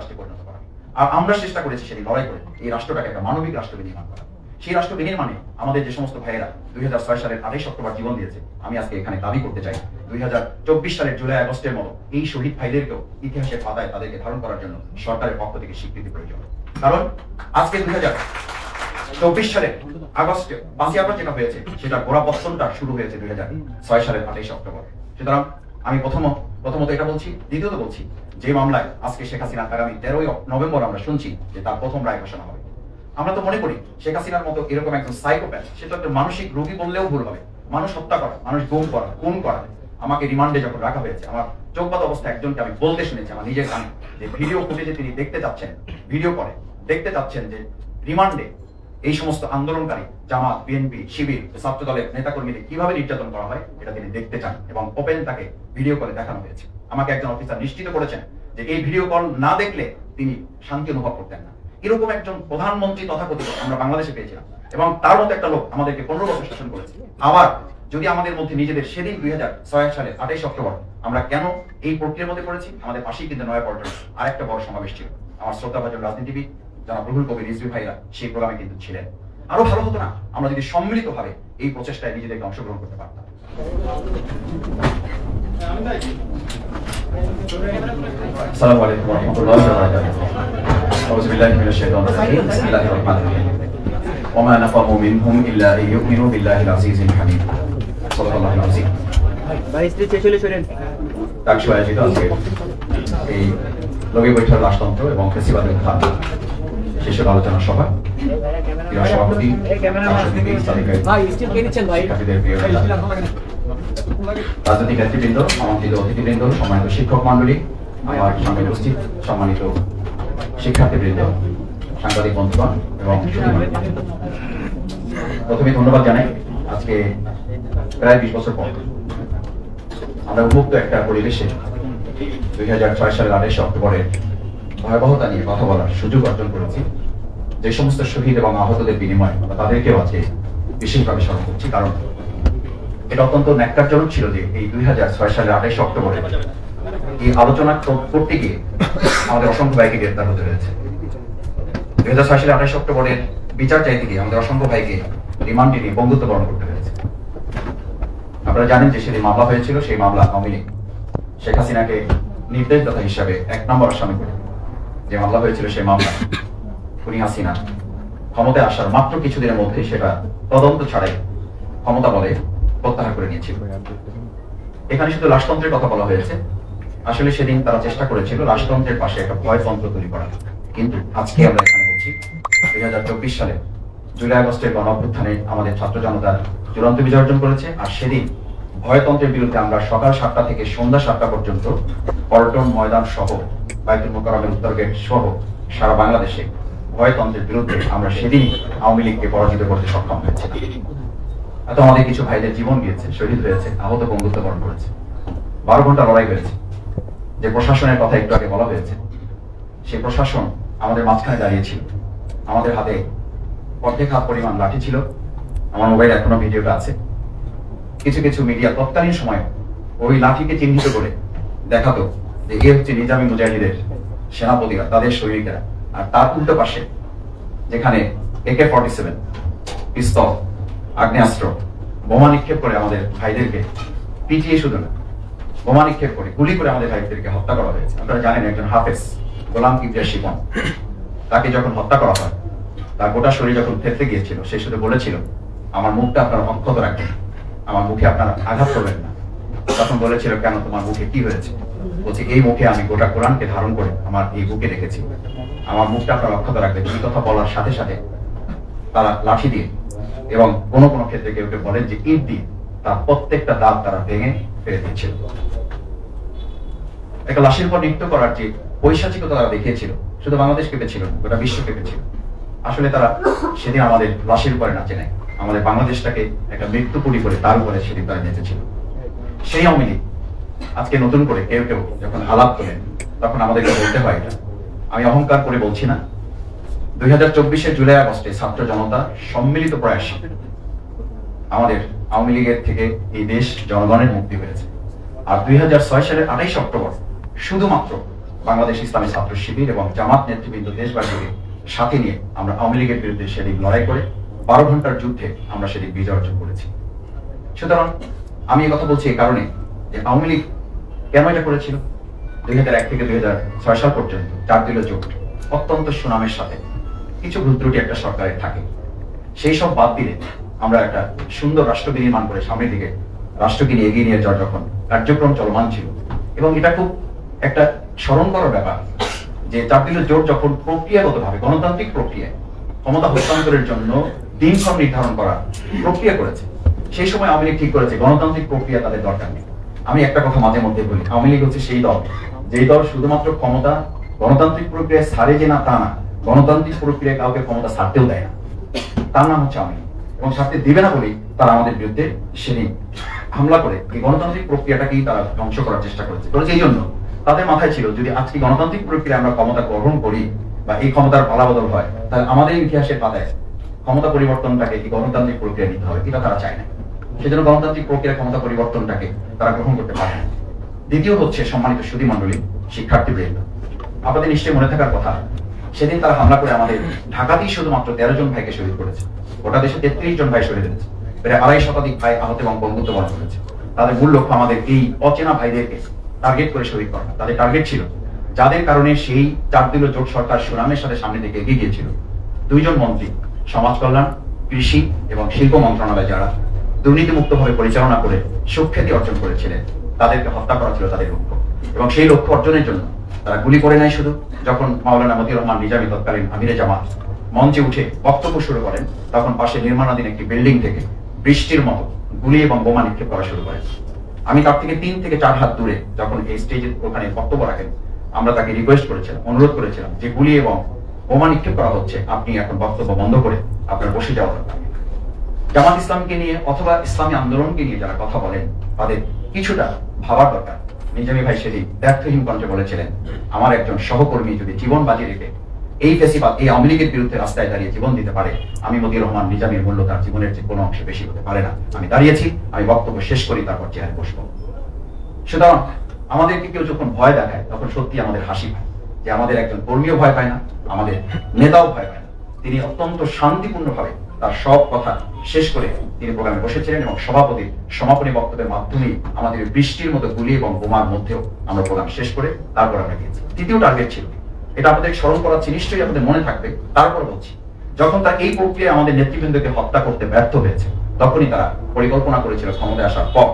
রাষ্ট্রে পরিণত করা। আর আমরা চেষ্টা করেছি সেদিন লড়াই করে এই রাষ্ট্রটাকে একটা মানবিক রাষ্ট্র নির্মাণ করা। সেই রাষ্ট্র বিনির্মাণে আমাদের যে সমস্ত ভাইয়েরা দুই হাজার ছয় সালের আঠাইশ অক্টোবর জীবন দিয়েছে, আমি আজকে এখানে দাবি করতে চাই, দুই হাজার চব্বিশ সালের জুলাই আগস্টের মতো এই শহীদ ভাইদেরকেও ইতিহাসের পাতায় তাদেরকে ধারণ করার জন্য সরকারের পক্ষ থেকে স্বীকৃতি প্রয়োজন। কারণ আজকে দুই হাজার চব্বিশ সালে আগস্টে বাসিয়াপা যেটা হয়েছে, সেটা গোড়া গোড়াপত্তনটা শুরু হয়েছে দুই হাজার ছয় সালের আঠাইশ অক্টোবর। সুতরাং আমি প্রথম প্রথমত এটা বলছি, দ্বিতীয়ত বলছি, যে মামলায় আজকে শেখ হাসিনা আগামী তেরোই নভেম্বর আমরা শুনছি যে তার প্রথম রায় ঘোষণা হবে। আমরা তো মনে করি, শেখ হাসিনার মতো এরকম একজন সাইকোপ্যাথ সে তো একটা মানসিক রোগী বললেও ভুল হবে। মানুষ হত্যা করা, মানুষ গুম করা, খুন করা। আমাকে রিমান্ডে যখন রাখা হয়েছে, আমার চোখপাত অবস্থা একজনকে আমি বলতে শুনেছি, আমার নিজের কানে। যে ভিডিও ফুটেজে তিনি দেখতে চাচ্ছেন ভিডিও করে, দেখতে চাচ্ছেন যে রিমান্ডে এই সমস্ত আন্দোলনকারী জামাত, বিএনপি, শিবির ছাত্র দলের নেতাকর্মীদের কীভাবে নির্যাতন করা হয়, এটা তিনি দেখতে চান এবং ওপেন তাকে ভিডিও করে দেখানো হয়েছে। আমাকে একজন অফিসার নিশ্চিত করেছেন যে এই ভিডিও কল না দেখলে তিনি শান্তি অনুভব করতেন না। এরকম একজন প্রধানমন্ত্রী তথাকথিত আমরা বাংলাদেশে পেয়েছিলাম এবং তার মতো একটা লোক আমাদেরকে পনেরো বছর শাসন করেছে। আবার যদি আমাদের মধ্যে নিজেদের সেদিন দুই হাজার ছয় সালে আঠাইশ অক্টোবর আমরা কেন এই প্রক্রিয়ার মধ্যে পড়েছি? আমাদের পাশেই কিন্তু নয়া আর একটা বড় সমাবেশ ছিল। আমার শ্রদ্ধাভাজন রাজনীতিবিদ যারা রুহুল কবির রিজভি ভাইরা সেই প্রোগ্রামে কিন্তু ছিলেন। আরও ভালো হতো না আমরা যদি সম্মিলিত ভাবে এই প্রচেষ্টায় নিজেদেরকে অংশগ্রহণ করতে পারতাম। আসসালামু আলাইকুম ওয়া রাহমাতুল্লাহি ওয়া বারাকাতুহু। আউযু বিল্লাহি মিনাশ শাইতানির রাজিম। বিসমিল্লাহির রহমানির রহিম। ওয়া মা নাফামু মিনহুম ইল্লা আন বিল্লাহিল আজিজিল হামিদ। সাল্লাল্লাহু আলাইহি ভাই স্ত্রী চেয়ে শোনেন ডাকসু আয়োজিত আজকে এই লগি বৈঠক রাজতন্ত্র এবং ফেসিবাদের খাত শীর্ষক আলোচনা সভা ক্রীড়া সভাপতি রাজনৈতিক নেতৃবৃন্দ আমন্ত্রিত অতিথিবৃন্দ সম্মানিত শিক্ষক মন্ডলী আমার সামনে উপস্থিত সম্মানিত শিক্ষার্থীবৃন্দ সাংবাদিক বন্ধুগণ এবং প্রথমে ধন্যবাদ জানাই আজকে প্রায় বিশ বছর পর। আমরা উপভুক্ত একটা পরিবেশে দুই হাজার ছয় সালের আঠাশে অক্টোবরের ভয়াবহতা নিয়ে কথা বলার সুযোগ অর্জন করেছি। যে সমস্ত শহীদ এবং আহতদের বিনিময়ে আমরা তাদেরকেও আজকে বিশেষভাবে স্মরণ করছি। কারণ এটা অত্যন্ত ন্যাক্কারজনক ছিল যে এই দুই হাজার ছয় সালের আঠাইশে অক্টোবরে এই আলোচনা করতে গিয়ে আমাদের অসংখ্য ভাইকে গ্রেপ্তার হতে হয়েছে। দুই হাজার ছয় সালের আঠাইশে অক্টোবরের বিচার চাইতে গিয়ে আমাদের অসংখ্য ভাইকে রিমান্ডে নিয়ে বন্ধুত্ব বরণ করতে হয়েছে। আপনারা জানেন যে সেদিন মামলা হয়েছিল, সেই মামলা আওয়ামী লীগ শেখ হাসিনাকে নির্দেশদাতা হিসাবে এক নম্বর আসামি করে যে মামলা হয়েছিল সেই মামলা খুনি হাসিনা ক্ষমতায় আসার মাত্র কিছুদিনের মধ্যে সেটা তদন্ত ছাড়াই ক্ষমতা বলে প্রত্যাহার করে নিয়েছিল। এখানে শুধু রাজতন্ত্রের কথা বলা হয়েছে। আসলে সেদিন তারা চেষ্টা করেছিল রাজতন্ত্রের পাশে একটা ভয়তন্ত্র তৈরি করা কিন্তু আজকে আমরা এখানে বলছি, দুই হাজার চব্বিশ সালে জুলাই আগস্টের গণ অভ্যুত্থানে আমাদের ছাত্র জনতা চূড়ান্ত বিজয় অর্জন করেছে আর সেদিন ভয়তন্ত্রের বিরুদ্ধে আমরা সকাল সাতটা থেকে সন্ধ্যা সাতটা পর্যন্ত পল্টন ময়দান সহ বাইতুল মোকারমের উত্তর গেট সহ সারা বাংলাদেশে ভয়তন্ত্রের বিরুদ্ধে আমরা সেদিন আওয়ামী লীগকে পরাজিত করতে সক্ষম হয়েছে। এত আমাদের কিছু ভাইদের জীবন গিয়েছে, শহীদ হয়েছে, আহত বন্ধুত্ব বরণ করেছে। বারো ঘণ্টা লড়াই হয়েছে। যে প্রশাসনের কথা একটু আগে বলা হয়েছে সেই প্রশাসন আমাদের মাঝখানে দাঁড়িয়েছিল আমাদের হাতে অর্ধেক হাত পরিমাণ লাঠি ছিল। আমার মোবাইলে এখনও ভিডিওটা আছে। কিছু কিছু মিডিয়া তৎকালীন সময়ে ওই লাঠিকে চিহ্নিত করে দেখাতো যে এ হচ্ছে নিজামী মুজাহিদের সেনাপতিরা, তাদের সৈনিকেরা। আর তার উল্টো পাশে, যেখানে একে ফর্টি সেভেন পিস্তল, আগ্নেয়াস্ত্র, বোমা নিক্ষেপ করে আমাদের ভাইদেরকে পিটিয়ে শুধু না, বোমা নিক্ষেপ করে, গুলি করে আমাদের ভাইদেরকে হত্যা করা হয়েছে। আপনারা জানেন একজন হাফেজ, গোলাম কিবরিয়া শিবন তাকে যখন হত্যা করা হয়, তার গোটা শরীর যখন থেতলে গিয়েছিল, সে শুধু বলেছিল, আমার মুখটা আপনারা অক্ষত রাখবেন, আমার মুখে আপনারা আঘাত করবেন না। তখন বলেছিল, কেন তোমার মুখে কি হয়েছে? বলছে, এই মুখে আমি গোটা কোরআনকে ধারণ করে আমার এই বুকে রেখেছি। আমার মুখটা আপনারা অক্ষত রাখবেন। এই কথা বলার সাথে সাথে তারা লাঠি দিয়ে এবং কোন কোন ক্ষেত্রে কেউ কেউ বলেন যে, ইট দিয়ে তার প্রত্যেকটা দাঁত তারা ভেঙে ফেলে দিচ্ছিল একটা লাশের পর নৃত্য করার যে পৈশাচিকতা তারা দেখিয়েছিল, শুধু বাংলাদেশ কেঁপেছিল গোটা বিশ্ব কেঁপেছিল। আসলে তারা সেদিন আমাদের লাশের উপরে নাচে নাই। আমাদের বাংলাদেশটাকে একটা মৃত্যু মৃত্যুপুরি করে তার উপরে সেদিন তারা নেচেছিল। সেই আওয়ামী আজকে নতুন করে কেউ কেউ যখন আলাপ করেন তখন আমাদেরকে বলতে হয় এটা। আমি অহংকার করে বলছি না। দুই হাজার চব্বিশে জুলাই আগস্টে ছাত্র জনতা সম্মিলিত প্রয়াসে আমাদের আওয়ামী লীগের থেকে এই দেশ জনগণের মুক্তি হয়েছে। আর দুই হাজার ছয় সালের আঠাইশ অক্টোবর শুধুমাত্র বাংলাদেশ ইসলামী ছাত্র শিবির এবং জামাত নেতৃবৃন্দ দেশবাসীকে সাথে নিয়ে আমরা আওয়ামী লীগের বিরুদ্ধে সেদিন লড়াই করে বারো ঘণ্টার যুদ্ধে আমরা সেদিন বিজয় অর্জন করেছি। সুতরাং আমি কথা বলছি এই কারণে যে আওয়ামী লীগ কেন এটা করেছিল? দুই হাজার এক থেকে দুই হাজার ছয় সাল পর্যন্ত চার দলীয় জোট অত্যন্ত সুনামের সাথে কিছু ভুল ত্রুটি একটা সরকারের থাকে। সেই সব বাদ দিলে আমরা একটা সুন্দর রাষ্ট্র বিনির্মাণ করে সামনের দিকে রাষ্ট্রকে নিয়ে এগিয়ে নিয়ে যাওয়ার যখন কার্যক্রম চলমান ছিল এবং এটা খুব একটা স্মরণ করার ব্যাপার যে চার দলীয় জোট যখন প্রক্রিয়াগতভাবে, গণতান্ত্রিক প্রক্রিয়ায় ক্ষমতা হস্তান্তরের জন্য দিনক্ষণ নির্ধারণ করা প্রক্রিয়া করেছে, সেই সময় আওয়ামী লীগ ঠিক করেছে, গণতান্ত্রিক প্রক্রিয়া তাদের দরকার নেই। আমি একটা কথা মাঝে মধ্যে বলি। আওয়ামী লীগ হচ্ছে সেই দল। যেই দল শুধুমাত্র ক্ষমতা, গণতান্ত্রিক প্রক্রিয়ায় ছাড়ে যে না তা না। গণতান্ত্রিক প্রক্রিয়ায় কাউকে ক্ষমতা ছাড়তেও দেয় না। তার নাম হচ্ছে আওয়ামী। এবং ছাড়তে দিবে না বলেই তারা আমাদের বিরুদ্ধে সেদিন হামলা করে। এই গণতান্ত্রিক প্রক্রিয়াটাকেই তারা ধ্বংস করার চেষ্টা করেছে। করেছে এই জন্য। তাদের মাথায় ছিল, যদি আজকে গণতান্ত্রিক প্রক্রিয়া আমরা ক্ষমতা গ্রহণ করি বা এই ক্ষমতার পালাবদল হয়, তাহলে আমাদের ইতিহাসের পাতায় ক্ষমতা পরিবর্তনটাকে এই গণতান্ত্রিক প্রক্রিয়া নিতে হবে। এটা তারা চায় না। সেজন্য গণতান্ত্রিক প্রক্রিয়া ক্ষমতা পরিবর্তনটাকে তারা গ্রহণ করতে পারে দ্বিতীয় হচ্ছে সম্মানিত সুদী মন্ডলী শিক্ষার্থী বৃন্দ। আপনাদের নিশ্চয়ই মনে থাকার কথা, সেদিন তারা হামলা করে আমাদের ঢাকাতেই শুধুমাত্র তেরো জন ভাইকে শহীদ করেছে। গোটা দেশে তেত্রিশ জন ভাই শহীদ হয়েছে। প্রায় আড়াই শতাধিক ভাই আহত এবং বন্ধুত্ব বরণ করেছে। তাদের মূল লক্ষ্য আমাদের এই অচেনা ভাইদেরকে টার্গেট করে শহীদ করা। তাদের টার্গেট ছিল যাদের কারণে সেই চার দিল জোট সরকার সুনামের সাথে সামনে দিকে এগিয়ে গিয়েছিল। দুইজন মন্ত্রী, সমাজ কল্যাণ, কৃষি এবং শিল্প মন্ত্রণালয় যারা দুর্নীতিমুক্তভাবে পরিচালনা করে সুখ্যাতি অর্জন করেছিলেন। তাদেরকে হত্যা করা ছিল তাদের লক্ষ্য। এবং সেই লক্ষ্য অর্জনের জন্য তারা গুলি করে নাই শুধু। যখন মাওলানা মতিউর রহমান নিজামী তৎকালীন আমিরে জামাত মঞ্চে উঠে বক্তব্য শুরু করেন, তখন পাশে নির্মাণাধীন একটি বিল্ডিং থেকে বৃষ্টির মতো গুলি এবং বোমা নিক্ষেপ করা শুরু করেন আমি তার থেকে তিন থেকে চার হাত দূরে যখন এই স্টেজে ওখানে বক্তব্য রাখেন, আমরা তাকে রিকোয়েস্ট করেছিলাম, অনুরোধ করেছিলাম যে গুলি এবং বোমা নিক্ষেপ করা হচ্ছে, আপনি এখন বক্তব্য বন্ধ করে আপনার বসে যাওয়া দরকার। জামাত ইসলামকে নিয়ে অথবা ইসলামী আন্দোলনকে নিয়ে যারা কথা বলেন, তাদের কিছুটা ভাবার দরকার। নিজামী ভাই সেদিন ব্যর্থহীন কণ্ঠে বলেছিলেন, আমার একজন সহকর্মী যদি জীবন বাজি রেখে এই ফেসিবাদ, এই আওয়ামী লীগের বিরুদ্ধে রাস্তায় দাঁড়িয়ে জীবন দিতে পারে, আমি মতিউর রহমান নিজামীর মূল্য তার জীবনের চেয়ে কোনো অংশে বেশি হতে পারে না। আমি দাঁড়িয়েছি, আমি বক্তব্য শেষ করি, তারপর চেয়ারে বসবো। সুতরাং আমাদেরকে কেউ যখন ভয় দেখায়, তখন সত্যি আমাদের হাসি পায় যে আমাদের একজন কর্মীও ভয় পায় না, আমাদের নেতাও ভয় পায় না। তিনি অত্যন্ত শান্তিপূর্ণভাবে তার সব কথা শেষ করে তিনি প্রোগ্রামে বসেছিলেন এবং সভাপতির সমাপনী বক্তব্যের মাধ্যমেই আমাদের বৃষ্টির মতো গুলি এবং বোমার মধ্যেও আমরা প্রোগ্রাম শেষ করে তারপর আমরা গিয়েছি। তৃতীয় টার্গেট ছিল। এটা আমাদের স্মরণ করাচ্ছি নিশ্চয়ই আমাদের মনে থাকবে। তারপর বলছি, যখন তার এই প্রক্রিয়া আমাদের নেতৃবৃন্দকে হত্যা করতে ব্যর্থ হয়েছে, তখনই তারা পরিকল্পনা করেছিল ক্ষমতায় আসার পর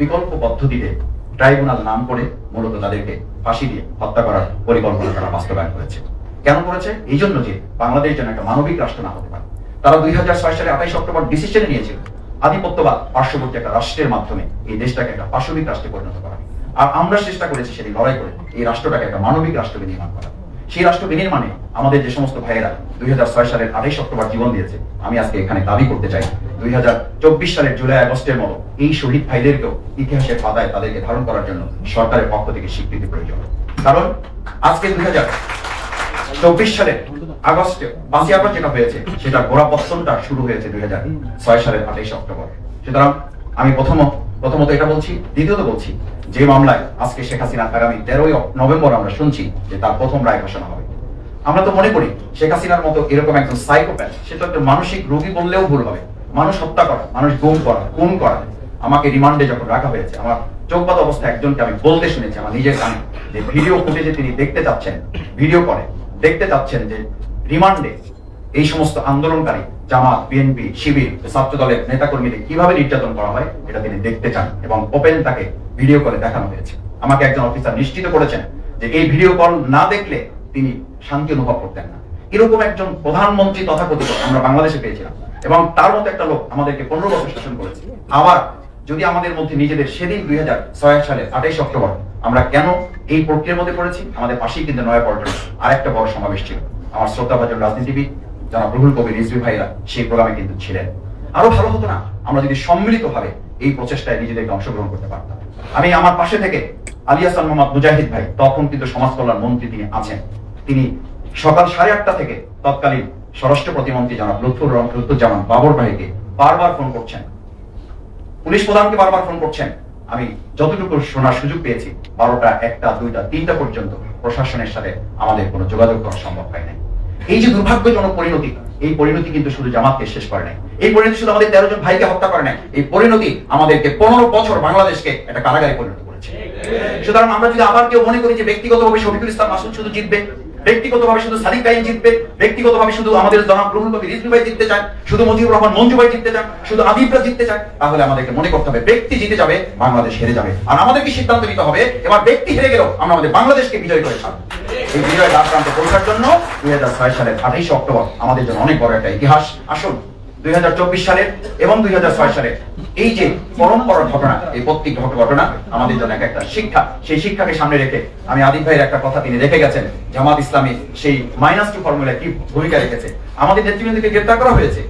বিকল্প পদ্ধতিতে ট্রাইব্যুনাল নাম করে মূলত তাদেরকে ফাঁসি দিয়ে হত্যা করার পরিকল্পনা তারা বাস্তবায়ন করেছে। কেন করেছে? এই জন্য যে বাংলাদেশ যেন একটা মানবিক রাষ্ট্র না হতে পারে। তারা দুই হাজার ছয় সালে আঠাইশ অক্টোবর ডিসিশন নিয়েছিল আধিপত্যবাদ, পার্শ্ববর্তী একটা রাষ্ট্রের মাধ্যমে এই দেশটাকে একটা পাশবিক রাষ্ট্রে পরিণত করা। আর আমরা চেষ্টা করেছি সেদিন লড়াই করে এই রাষ্ট্রটাকে একটা মানবিক রাষ্ট্র নির্মাণ করা। সেই রাষ্ট্র বিনির্মাণে আমাদের যে সমস্ত ভাইয়েরা দুই হাজার ছয় সালের আঠাইশ অক্টোবর জীবন দিয়েছে, আমি আজকে এখানে দাবি করতে চাই, দুই হাজার চব্বিশ সালের জুলাই আগস্টের মতো এই শহীদ ভাইদেরকেও ইতিহাসের পাতায় তাদেরকে ধারণ করার জন্য সরকারের পক্ষ থেকে স্বীকৃতি প্রয়োজন। কারণ আজকে দুই হাজার চব্বিশ সালের আগস্টে পাঁচই যেটা হয়েছে, সেটা গোড়াপত্তনটা শুরু হয়েছে দুই হাজার ছয় সালের আঠাইশ অক্টোবর। সুতরাং আমি প্রথম প্রথমত এটা বলছি, দ্বিতীয়ত বলছি, যে মামলায় আজকে শেখ হাসিনা আগামী তেরোই নভেম্বর আমরা শুনছি যে তার প্রথম রায় ঘোষণা হবে। আমরা তো মনে করি, শেখ হাসিনার মতো এরকম একজন সাইকোপ্যাথ সে তো একটা মানসিক রোগী বললেও ভুল হবে। মানুষ হত্যা করা, মানুষ গুম করা, খুন করা। আমাকে রিমান্ডে যখন রাখা হয়েছে, আমার চোখবাদ অবস্থা একজনকে আমি বলতে শুনেছি, আমার নিজের কানে, যে ভিডিও ফুটেজে তিনি দেখতে চাচ্ছেন ভিডিও করে। দেখতে চাচ্ছেন যে রিমান্ডে এই সমস্ত আন্দোলনকারী জামাত, বিএনপি, শিবির ছাত্র দলের নেতাকর্মীদের কীভাবে নির্যাতন করা হয়, এটা তিনি দেখতে চান এবং ওপেন তাকে ভিডিও করে দেখানো হয়েছে। আমাকে একজন অফিসার নিশ্চিত করেছেন যে এই ভিডিও কল না দেখলে তিনি শান্তি অনুভব করতেন না। এরকম একজন প্রধানমন্ত্রী তথাকথিত আমরা বাংলাদেশে পেয়েছিলাম এবং তার মতো একটা লোক আমাদেরকে পনেরো বছর শাসন করেছে। আবার যদি আমাদের মধ্যে নিজেদের সেদিন দুই হাজার ছয় সালের আঠাইশ অক্টোবর আমরা কেন এই প্রক্রিয়ার মধ্যে পড়েছি? আমাদের পাশেই কিন্তু নয়া পল্টনে আরেকটা বড় সমাবেশ ছিল। আমার শ্রদ্ধাভাজন রাজনীতিবিদ যারা রুহুল কবির রিজভি ভাইরা সেই প্রোগ্রামে কিন্তু ছিলেন। আরও ভালো হতো না, আমরা যদি সম্মিলিত ভাবে এই প্রচেষ্টায় নিজেদেরকে অংশগ্রহণ করতে পারতাম। আমি আমার পাশে থেকে আলী হাসান মোহাম্মদ মুজাহিদ ভাই, তখন কিন্তু সমাজ কল্যাণ মন্ত্রী তিনি আছেন। তিনি সকাল সাড়ে আটটা থেকে তৎকালীন স্বরাষ্ট্র প্রতিমন্ত্রী জনাব লুৎফুর রহমান লুৎফুজ্জামান বাবর ভাইকে বারবার ফোন করছেন। পুলিশ প্রধানকে বারবার ফোন করছেন। আমি যতটুকু শোনার সুযোগ পেয়েছি, বারোটা, একটা, দুইটা, তিনটা পর্যন্ত প্রশাসনের সাথে আমাদের কোনো যোগাযোগ করা সম্ভব হয় নাই। এই যে দুর্ভাগ্যজনক পরিণতি, এই পরিণতি কিন্তু শুধু জামাতকে শেষ করে নাই। এই পরিণতি শুধু আমাদের তেরো জন ভাইকে হত্যা করে নাই। এই পরিণতি আমাদেরকে পনেরো বছর বাংলাদেশকে একটা কারাগারে পরিণত করেছে। সুতরাং আমরা যদি আবার কেউ মনে করি যে ব্যক্তিগতভাবে শফিকুল ইসলাম মাসুদ শুধু জিতবে। ব্যক্তিগতভাবে শুধু সাদিক ভাই জিতবে, ব্যক্তিগতভাবে শুধু আমাদের জনাব রুহুল কবি রিজভি ভাই জিততে চান শুধু মজিবুর রহমান মঞ্জু ভাই জিততে চান শুধু আদিবরা জিততে চান তাহলে আমাদেরকে মনে করতে হবে ব্যক্তি জিতে যাবে, বাংলাদেশ হেরে যাবে। আর আমাদেরকে সিদ্ধান্ত নিতে হবে, এবার ব্যক্তি হেরে গেলেও আমরা আমাদের বাংলাদেশকে বিজয় করে ছাড়ব। এই বিজয় লাভ প্রান্ত পৌঁছার জন্য দুই হাজার ছয় সালের আঠাইশে অক্টোবর আমাদের জন্য অনেক বড় একটা ইতিহাস। আসুন। দুই সালের এবং দুই সালের এই যে পরম্পরার ঘটনা, এই প্রত্যেক ঘটনা আমাদের জন্য এক একটা শিক্ষা, সেই শিক্ষাকে সামনে রেখে আমি ভাইয়ের একটা কথা তিনি রেখে গেছেন। জামাত ইসলামী সেই মাইনাস টু ফর্মুলা কি ভূমিকা রেখেছে? আমাদের নেতৃবৃন্দকে গ্রেপ্তার করা হয়েছে।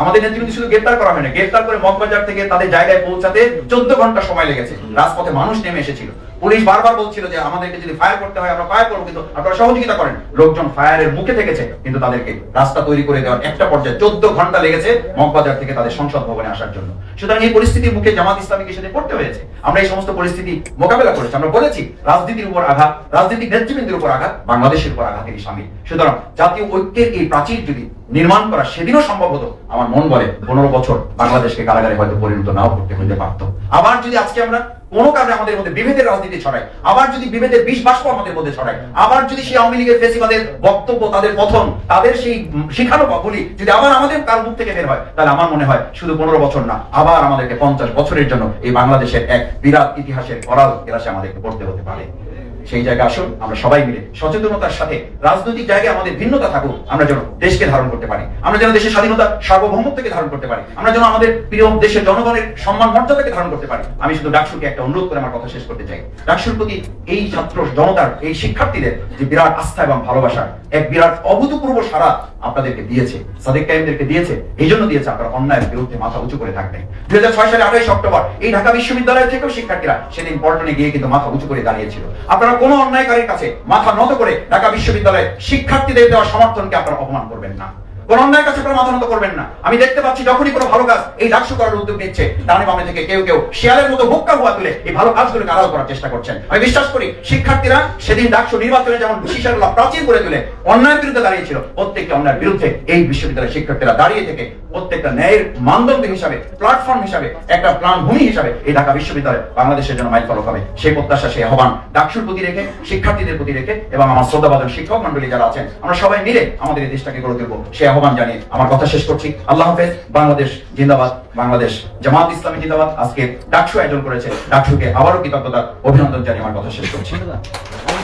আমাদের নেতৃবৃন্দ শুধু গ্রেপ্তার করা হয়নি, গ্রেপ্তার করে মগবাজার থেকে তাদের জায়গায় পৌঁছাতে চোদ্দ ঘণ্টা সময় লেগেছে। রাজপথে মানুষ নেমে এসেছিল। পুলিশ বারবার বলছিল যে আমাদেরকে যদি ফায়ার করতে হয়, আমরা ফায়ার করব, কিন্তু আপনারা সহযোগিতা করেন। লোকজন ফায়ারের মুখে থেকেছে, কিন্তু তাদেরকে রাস্তা তৈরি করে দেওয়ার একটা পর্যায়ে চোদ্দ ঘণ্টা লেগেছে মগবাজার থেকে তাদের সংসদ ভবনে আসার জন্য। সুতরাং এই পরিস্থিতির মুখে জামাত ইসলামীকে সেদিন পড়তে হয়েছে। আমরা এই সমস্ত পরিস্থিতি মোকাবেলা করেছি। আমরা বলেছি, রাজনীতির উপর আঘাত, রাজনৈতিক নেতৃবৃন্দের উপর আঘাত, বাংলাদেশের উপর আঘাতের সামিল। সুতরাং জাতীয় ঐক্যের এই প্রাচীর যদি নির্মাণ করা সেদিনও সম্ভব হতো, আমার মন বলে পনেরো বছর বাংলাদেশকে কারাগারে হয়তো পরিণত নাও করতে হইতে পারতো। আবার যদি আজকে আমরা কোনো কারণে আমাদের মধ্যে বিভেদের রাজনীতি ছড়ায়। আবার যদি বিভেদের বিষ বাষ্প আমাদের মধ্যে ছড়ায়। আবার যদি সেই আওয়ামী লীগের ফেসিবাদের বক্তব্য, তাদের পথন তাদের সেই শিখানো বলি যদি আবার আমাদের তার মুখ থেকে বের হয়, তাহলে আমার মনে হয় শুধু পনেরো বছর না, আবার আমাদেরকে পঞ্চাশ বছরের জন্য এই বাংলাদেশের এক বিরাট ইতিহাসের করাল গ্লাসে আমাদেরকে পড়তে হতে পারে। সেই জায়গায় আসুন, আমরা সবাই মিলে সচেতনতার সাথে রাজনৈতিক জায়গায় আমাদের ভিন্নতা থাকুক, আমরা যেন দেশকে ধারণ করতে পারি, আমরা যেন দেশের স্বাধীনতা সার্বভৌমত্বকে ধারণ করতে পারি, আমরা যেন আমাদের প্রিয় দেশের জনগণের সম্মান মর্যাদাকে ধারণ করতে পারি। আমি শুধু ডাকসুকে একটা অনুরোধ করে আমার কথা শেষ করতে চাই। ডাকসুর প্রতি এই ছাত্র জনতার, এই শিক্ষার্থীদের যে বিরাট আস্থা এবং ভালোবাসা, এক বিরাট অভূতপূর্ব সারা আপনাদেরকে দিয়েছে, সাদেক কাইমদেরকে দিয়েছে, এই জন্য দিয়েছে আপনারা অন্যায়ের বিরুদ্ধে মাথা উঁচু করে থাকবেন। দুই হাজার ছয় সালে আঠাইশ অক্টোবর, এই ঢাকা বিশ্ববিদ্যালয় থেকেও শিক্ষার্থীরা সেদিন পল্টনে গিয়ে কিন্তু মাথা উঁচু করে দাঁড়িয়েছিল। আপনারা কোনো অন্যায়কারীর কাছে মাথা নত করে ঢাকা বিশ্ববিদ্যালয়ে শিক্ষার্থীদের দেওয়া সমর্থনকে আপনারা অপমান করবেন না। কোন অন্যায়ের কাছে আপনারা মাথা নত করবেন না। আমি দেখতে পাচ্ছি যখনই কোনো ভালো কাজ এই ডাকসু করার উদ্যোগ নিচ্ছে ডানে বামে থেকে কেউ কেউ শেয়ালের মতো হুক্কা হুয়া তুলে এই ভালো কাজগুলোকে আড়াল করার চেষ্টা করছেন। আমি বিশ্বাস করি শিক্ষার্থীরা সেদিন ডাকসু নির্বাচনে যেমন বিশাল প্রাচীর করে তুলে অন্যায়ের বিরুদ্ধে দাঁড়িয়েছিল, প্রত্যেকটা অন্যায়ের বিরুদ্ধে এই বিশ্ববিদ্যালয়ের শিক্ষার্থীরা দাঁড়িয়ে থেকে প্রত্যেকটা ন্যায়ের মানদণ্ড হিসাবে প্ল্যাটফর্ম হিসাবে, একটা প্রাণ ভূমি হিসাবে এই ঢাকা বিশ্ববিদ্যালয় বাংলাদেশের জন্য মাইল ফলক হবে। সেই প্রত্যাশা, সেই আহ্বান ডাকসুর প্রতি রেখে, শিক্ষার্থীদের প্রতি রেখে এবং আমার শ্রদ্ধাবাদন শিক্ষক মন্ডলী যারা আছেন, আমরা সবাই মিলে আমাদের এই দেশটাকে গড়ে তুলবো। সেই আহ্বান জানিয়ে আমার কথা শেষ করছি। আল্লাহ হাফেজ, বাংলাদেশ জিন্দাবাদ, বাংলাদেশ জামাত ইসলামী জিন্দাবাদ। আজকে ডাকসু আয়োজন করেছে, ডাকসুকে আবারও কৃতজ্ঞতা, অভিনন্দন জানিয়ে আমার কথা শেষ করছি।